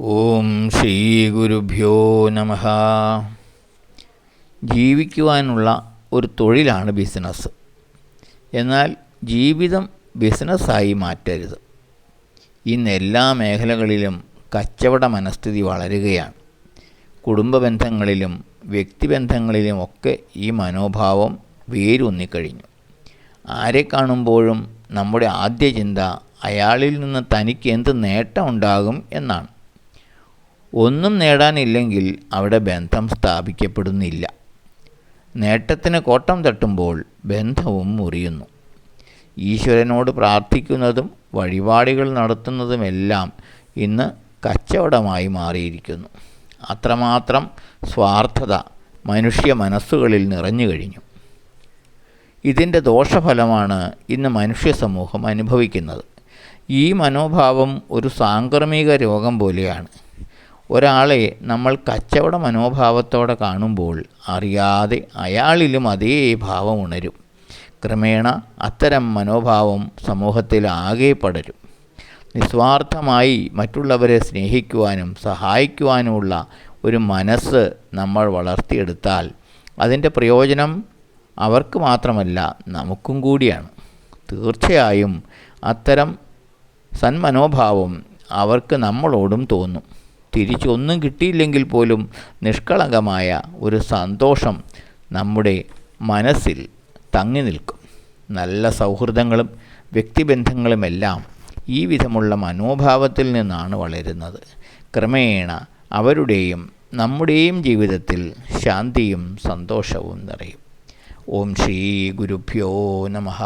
ഓം ശ്രീ ഗുരുഭ്യോ നമ. ജീവിക്കുവാനുള്ള ഒരു തൊഴിലാണ് ബിസിനസ് എന്നാൽ ജീവിതം ബിസിനസ്സായി മാറ്റരുത്. ഇന്ന് എല്ലാ മേഖലകളിലും കച്ചവട മനസ്ഥിതി വളരുകയാണ്. കുടുംബ ബന്ധങ്ങളിലും വ്യക്തിബന്ധങ്ങളിലും ഒക്കെ ഈ മനോഭാവം വേരൂന്നിക്കഴിഞ്ഞു. ആരെ കാണുമ്പോഴും നമ്മുടെ ആദ്യ ചിന്ത അയാളിൽ നിന്ന് തനിക്ക് എന്ത് നേട്ടമുണ്ടാകും എന്നാണ്. ഒന്നും നേടാനില്ലെങ്കിൽ അവിടെ ബന്ധം സ്ഥാപിക്കപ്പെടുന്നില്ല. നേട്ടത്തിന് കോട്ടം തട്ടുമ്പോൾ ബന്ധവും മുറിയുന്നു. ഈശ്വരനോട് പ്രാർത്ഥിക്കുന്നതും വഴിപാടുകൾ നടത്തുന്നതുമെല്ലാം ഇന്ന് കച്ചവടമായി മാറിയിരിക്കുന്നു. അത്രമാത്രം സ്വാർത്ഥത മനുഷ്യ മനസ്സുകളിൽ നിറഞ്ഞു കഴിഞ്ഞു. ഇതിന്റെ ദോഷഫലമാണ് ഇന്ന് മനുഷ്യ സമൂഹം അനുഭവിക്കുന്നത്. ഈ മനോഭാവം ഒരു സാംക്രമിക രോഗം പോലെയാണ്. ഒരാളെ നമ്മൾ കച്ചവട മനോഭാവത്തോടെ കാണുമ്പോൾ അറിയാതെ അയാളിലും അതേ ഭാവം ഉണരും. ക്രമേണ അത്തരം മനോഭാവം സമൂഹത്തിൽ ആകെ പടരും. നിസ്വാർത്ഥമായി മറ്റുള്ളവരെ സ്നേഹിക്കുവാനും സഹായിക്കുവാനുമുള്ള ഒരു മനസ്സ് നമ്മൾ വളർത്തിയെടുത്താൽ അതിന്റെ പ്രയോജനം അവർക്ക് മാത്രമല്ല നമുക്കും കൂടിയാണ്. തീർച്ചയായും അത്തരം സന്മനോഭാവം അവർക്ക് നമ്മളോടും തോന്നും. തിരിച്ചൊന്നും കിട്ടിയില്ലെങ്കിൽ പോലും നിഷ്കളങ്കമായ ഒരു സന്തോഷം നമ്മുടെ മനസ്സിൽ തങ്ങി നിൽക്കും. നല്ല സൗഹൃദങ്ങളും വ്യക്തിബന്ധങ്ങളുമെല്ലാം ഈ വിധമുള്ള മനോഭാവത്തിൽ നിന്നാണ് വളരുന്നത്. ക്രമേണ അവരുടെയും നമ്മുടെയും ജീവിതത്തിൽ ശാന്തിയും സന്തോഷവും നിറയും. ഓം ശ്രീ ഗുരുഭ്യോ നമഃ.